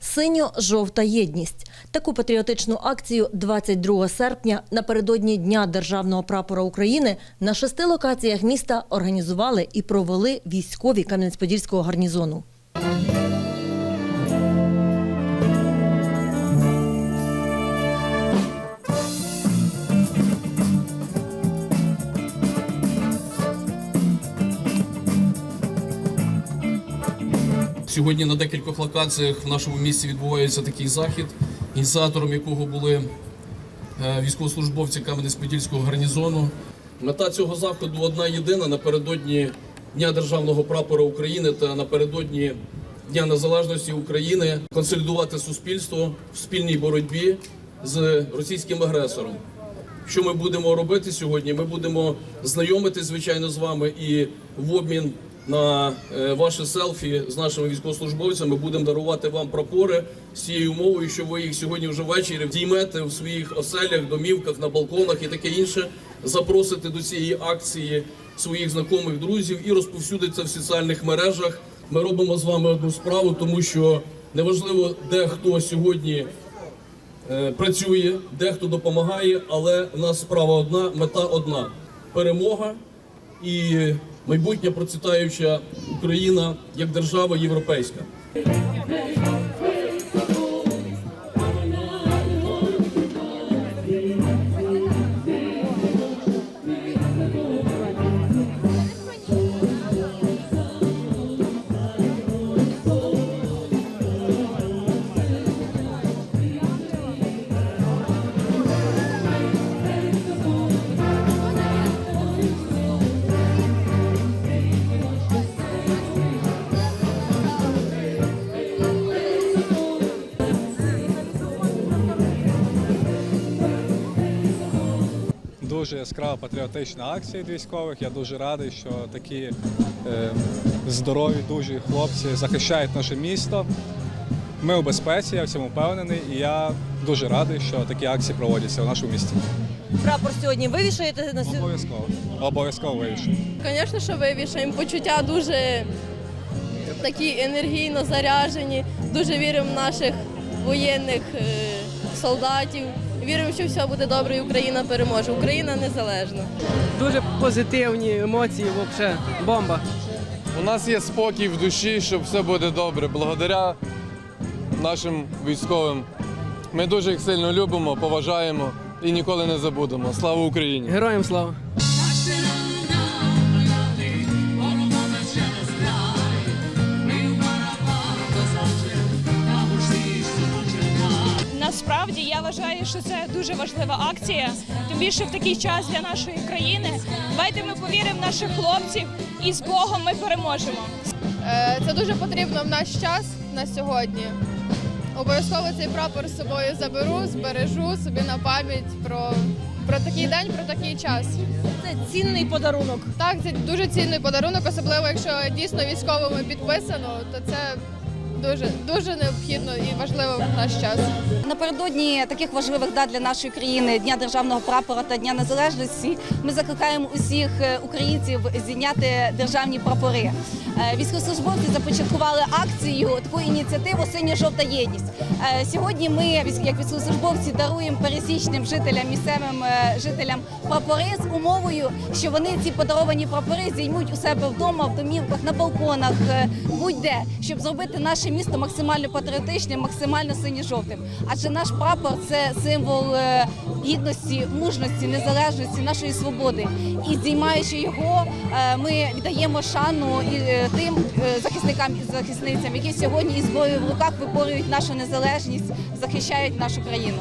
Синьо-жовта єдність. Таку патріотичну акцію 22 серпня напередодні Дня державного прапора України на шести локаціях міста організували і провели військові Кам'янець-Подільського гарнізону. Сьогодні на декількох локаціях в нашому місті відбувається такий захід, ініціатором якого були е, військовослужбовці Кам'янець-Подільського гарнізону. Мета цього заходу одна єдина напередодні Дня державного прапора України та напередодні Дня Незалежності України консолідувати суспільство в спільній боротьбі з російським агресором. Що ми будемо робити сьогодні? Ми будемо знайомити, звичайно, з вами і в обмін на е, ваше селфі з нашими військовослужбовцями будемо дарувати вам прапори з цією умовою, що ви їх сьогодні вже ввечері діймете в своїх оселях, домівках, на балконах і таке інше. Запросите до цієї акції своїх знайомих друзів і розповсюдите в соціальних мережах. Ми робимо з вами одну справу, тому що неважливо, де хто сьогодні е, працює, дехто допомагає, але в нас справа одна, мета одна перемога і майбутня процвітаюча Україна як держава європейська. Дуже яскрава патріотична акція від військових. Я дуже радий, що такі е, здорові, дужі хлопці захищають наше місто. Ми у безпеці, я в цьому впевнений, і я дуже радий, що такі акції проводяться у нашому місті. Прапор сьогодні вивішаєте на Обов'язково. Обов'язково вирішую. Звісно, що вивішаємо. Почуття дуже такі енергійно заряжені. Дуже віримо в наших воєнних е, солдатів. Віримо, що все буде добре і Україна переможе. Україна незалежна. Дуже позитивні емоції, взагалі бомба. У нас є спокій в душі, що все буде добре. Благодаря нашим військовим. Ми дуже їх сильно любимо, поважаємо і ніколи не забудемо. Слава Україні! Героям слава! Насправді я вважаю, що це дуже важлива акція. Тим більше в такий час для нашої країни. Давайте ми повіримо в наших хлопців і з Богом ми переможемо. Е, Це дуже потрібно в наш час на сьогодні. Обов'язково цей прапор з собою заберу, збережу собі на пам'ять про, про такий день, про такий час. Це цінний подарунок. Так, це дуже цінний подарунок, особливо якщо дійсно військовими підписано, то це дуже дуже необхідно і важливо в наш час. Напередодні таких важливих дат для нашої країни Дня державного прапора та Дня Незалежності. Ми закликаємо усіх е, українців зійняти державні прапори. Е, Військовослужбовці започаткували акцію таку ініціативу Синьо-жовта єдність. Е, Сьогодні ми, як військовослужбовці, даруємо пересічним жителям, місцевим жителям прапори з умовою, що вони ці подаровані прапори зіймуть у себе вдома, в домівках, на балконах, будь-де, щоб зробити наше місто максимально патріотичним, максимально синьо-жовтим. Адже наш прапор це символ е, гідності, мужності, незалежності, нашої свободи. І здіймаючи його, е, ми віддаємо шану і е, тим захисникам і захисницям, які сьогодні із зброєю в руках виборюють нашу незалежність, захищають нашу країну.